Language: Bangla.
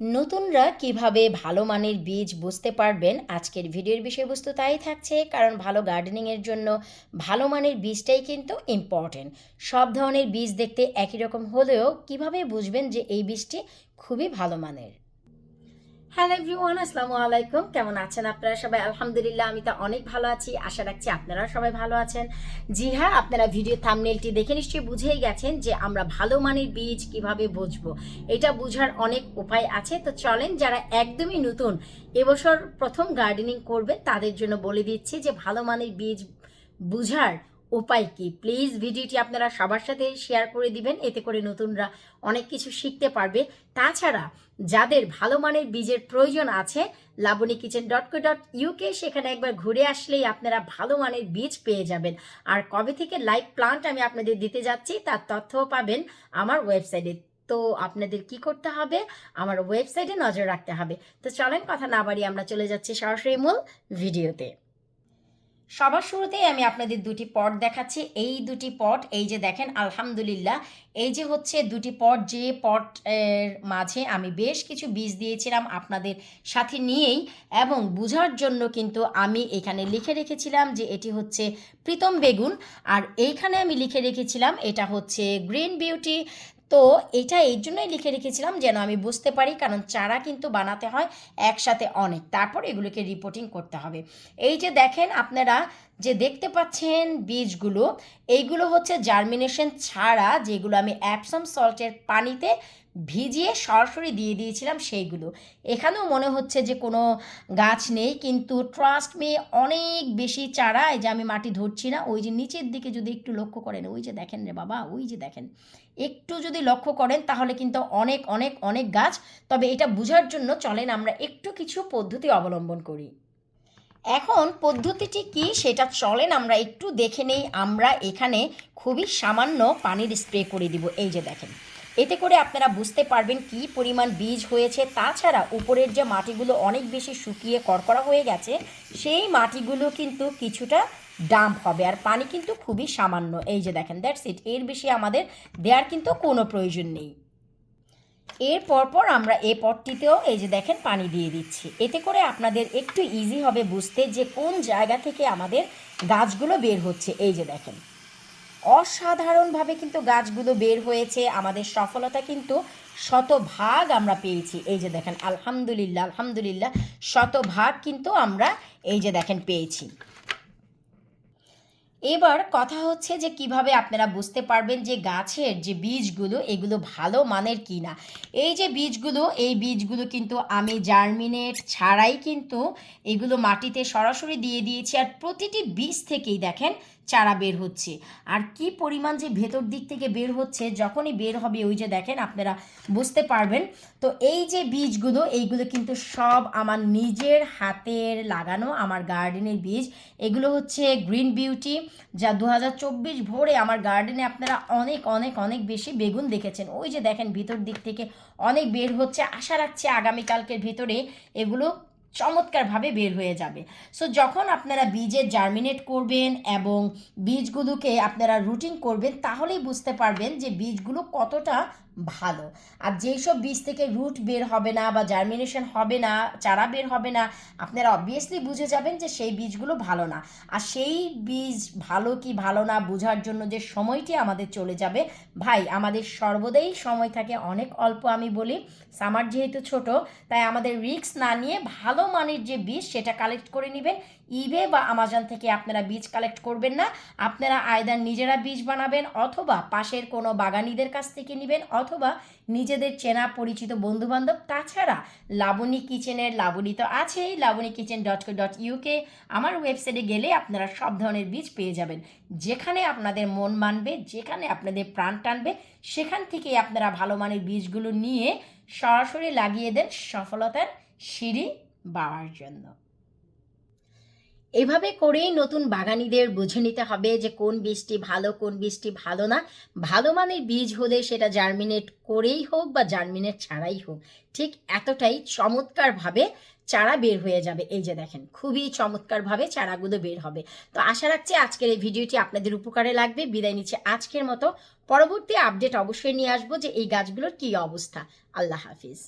নতুনরা কীভাবে ভালো মানের বীজ বুঝতে পারবেন? আজকের ভিডিওর বিষয়বস্তু তাই থাকছে, কারণ ভালো গার্ডেনিংয়ের জন্য ভালো মানের বীজটাই কিন্তু ইম্পর্টেন্ট সব ধরনের বীজ দেখতে একই রকম হলেও কীভাবে বুঝবেন যে এই বীজটি খুবই ভালো মানের? হ্যালো এভরিওয়ান আসসালামু আলাইকুম। কেমন আছেন আপনারা সবাই? আলহামদুলিল্লাহ, আমি তো অনেক ভালো আছি। আশা রাখছি আপনারা সবাই ভালো আছেন। জি হ্যাঁ আপনারা ভিডিও থামনেলটি দেখে নিশ্চয়ই বুঝেই গেছেন যে আমরা ভালো মানের বীজ কীভাবে বুঝব। এটা বোঝার অনেক উপায় আছে। তো চলেন, যারা একদমই নতুন, এবছর প্রথম গার্ডেনিং করবে, তাদের জন্য বলে দিচ্ছি যে ভালো মানের বীজ বুঝার উপায় কি? প্লিজ ভিডিওটি আপনারা সবার সাথে শেয়ার করে দিবেন, এতে করে নতুনরা অনেক কিছু শিখতে পারবে। তাছাড়া যাদের ভালো মানের বীজের প্রয়োজন আছে Laboni kitchen dot co dot UK সেখানে একবার ঘুরে আসলেই আপনারা ভালো মানের বীজ পেয়ে যাবেন। আর কবে থেকে লাইভ প্লান্ট আমি আপনাদের দিতে যাচ্ছি, তার তথ্যও পাবেন আমার ওয়েবসাইটে তো আপনাদের কি করতে হবে? আমার ওয়েবসাইটে নজর রাখতে হবে। তো চলেন, কথা না বাড়িয়ে আমরা চলে যাচ্ছি সরাসরি মূল ভিডিওতে। সবার শুরুতেই আমি আপনাদের দুটি পট দেখাচ্ছি। এই দুটি পট, এই যে দেখেন, আলহামদুলিল্লাহ, এই যে হচ্ছে দুটি পট, যে পট এর মাঝে আমি বেশ কিছু বীজ দিয়েছিলাম আপনাদের সাথে নিয়েই এবং বোঝার জন্য কিন্তু আমি এখানে লিখে রেখেছিলাম যে এটি হচ্ছে প্রীতম বেগুন। আর এইখানে আমি লিখে রেখেছিলাম, এটা হচ্ছে গ্রিন বিউটি তো এটা এই জন্যই লিখে রেখেছিলাম যেন আমি বুঝতে পারি, কারণ চারা কিন্তু বানাতে হয় একসাথে অনেক। তারপর এগুলোকে রিপোর্টিং করতে হবে। এই যে দেখেন আপনারা যে দেখতে পাচ্ছেন বীজগুলো, এইগুলো হচ্ছে জার্মিনেশন ছাড়া যেগুলো আমি অ্যাপসাম সল্টের পানিতে ভিজিয়ে সরাসরি দিয়ে দিয়েছিলাম সেইগুলো। এখানেও মনে হচ্ছে যে কোনো গাছ নেই, কিন্তু ট্রাস্ট মে অনেক বেশি চারায় যে আমি মাটি ধরছি না, ওই যে নিচের দিকে যদি একটু লক্ষ্য করেন, ওই যে দেখেন রে বাবা, ওই যে দেখেন। একটু যদি লক্ষ্য করেন, তাহলে কিন্তু অনেক অনেক অনেক গাছ, তবে এটা বোঝার জন্য চলেন আমরা একটু কিছু পদ্ধতি অবলম্বন করি। এখন পদ্ধতিটি কি সেটা চলেন আমরা একটু দেখে নেই, আমরা এখানে খুবই সামান্য পানির স্প্রে করে দিব, এই যে দেখেন। এতে করে আপনারা বুঝতে পারবেন কি পরিমাণ বীজ হয়েছে। তাছাড়া উপরের যে মাটিগুলো অনেক বেশি শুকিয়ে কড়কড়া হয়ে গেছে, সেই মাটিগুলো কিন্তু কিছুটা ডাম্প হবে। আর পানি কিন্তু খুবই সামান্য। এই যে দেখেন, দ্যাটস ইট। এর বেশি আমাদের দেওয়ার কিন্তু কোনো প্রয়োজন নেই। এর পরপর আমরা এই পটটিতেও এই যে দেখেন, পানি দিয়ে দিচ্ছি। এতে করে আপনাদের একটু ইজি হবে বুঝতে যে কোন জায়গা থেকে আমাদের গাছগুলো বের হচ্ছে। এই যে দেখেন। অসাধারণভাবে কিন্তু গাছগুলো বের হয়েছে। আমাদের সফলতা কিন্তু শতভাগ আমরা পেয়েছি। এই যে দেখেন, আলহামদুলিল্লাহ আলহামদুলিল্লাহ, শতভাগ কিন্তু আমরা এই যে দেখেন পেয়েছি। এবার কথা হচ্ছে যে কীভাবে আপনারা বুঝতে পারবেন যে গাছের যে বীজগুলো, এগুলো ভালো মানের কি না এই যে বীজগুলো, এই বীজগুলো কিন্তু আমি জার্মিনেট ছাড়াই কিন্তু এগুলো মাটিতে সরাসরি দিয়ে দিয়েছি। আর প্রতিটি বীজ থেকেই দেখেন চারা বের হচ্ছে। আর কি পরিমাণ যে ভেতর দিক থেকে বের হচ্ছে, যখনই বের হবে, ওই যে দেখেন আপনারা বুঝতে পারবেন। তো এই যে বীজগুলো, এইগুলো কিন্তু সব আমার নিজের হাতের লাগানো, আমার গার্ডেনের বীজ। এগুলো হচ্ছে গ্রিন বিউটি, যা দু হাজার চব্বিশ ভোরে আমার গার্ডেনে আপনারা অনেক অনেক অনেক বেশি বেগুন দেখেছেন। ওই যে দেখেন, ভিতর দিক থেকে অনেক বের হচ্ছে। আশা রাখছি আগামীকালকের ভিতরে এগুলো চমৎকারভাবে বের হয়ে যাবে। সো যখন আপনারা বীজের জার্মিনেট করবেন এবং বীজগুলোকে আপনারা রুটিং করবেন, তাহলেই বুঝতে পারবেন যে বীজগুলো কতটা ভালো। আর যেই সব বীজ থেকে রুট বের হবে না বা জার্মিনেশন হবে না, চারা বের হবে না, আপনারা অবভিয়াসলি বুঝে যাবেন যে সেই বীজগুলো ভালো না। আর সেই বীজ ভালো কি ভালো না বোঝার জন্য যে সময়টি আমাদের চলে যাবে, ভাই, আমাদের সর্বদাই সময় থাকে অনেক অল্প আমি বলি সামার যেহেতু ছোট, তাই আমাদের রিস্ক না নিয়ে ভালো মানের যে বীজ সেটা কালেক্ট করে নেবেন। ইবে বা আমাজন থেকে আপনারা বীজ কালেক্ট করবেন না, আপনারা আয়দার নিজেরা বীজ বানাবেন অথবা পাশের কোনো বাগানিদের কাছ থেকে নেবেন অথবা নিজেদের চেনা পরিচিত বন্ধুবান্ধব, তাছাড়া লাবণী কিচেনের লাবণী তো আছেই, Laboni kitchen dot co dot UK আমার ওয়েবসাইটে গেলে আপনারা সব ধরনের বীজ পেয়ে যাবেন। যেখানে আপনাদের মন মানবে, যেখানে আপনাদের প্রাণ টানবে, সেখান থেকেই আপনারা ভালো মানের বীজগুলো নিয়ে সরাসরি লাগিয়ে দেন সফলতার সিঁড়ি বাড়ার জন্য। এভাবে করেই নতুন বাগানিদের বুঝে নিতে হবে যে কোন বীজটি ভালো, কোন বীজটি ভালো না। ভালো মানের বীজ হলে সেটা জার্মিনেট করেই হোক বা জার্মিনেট ছাড়াই হোক, ঠিক এতটাই চমৎকারভাবে চারা বের হয়ে যাবে। এই যে দেখেন, খুবই চমৎকারভাবে চারাগুলো বের হবে। তো আশা রাখছি আজকের এই ভিডিওটি আপনাদের উপকারে লাগবে। বিদায় নিচ্ছে আজকের মতো। পরবর্তী আপডেট অবশ্যই নিয়ে আসব যে এই গাছগুলোর কী অবস্থা। আল্লাহ হাফিজ।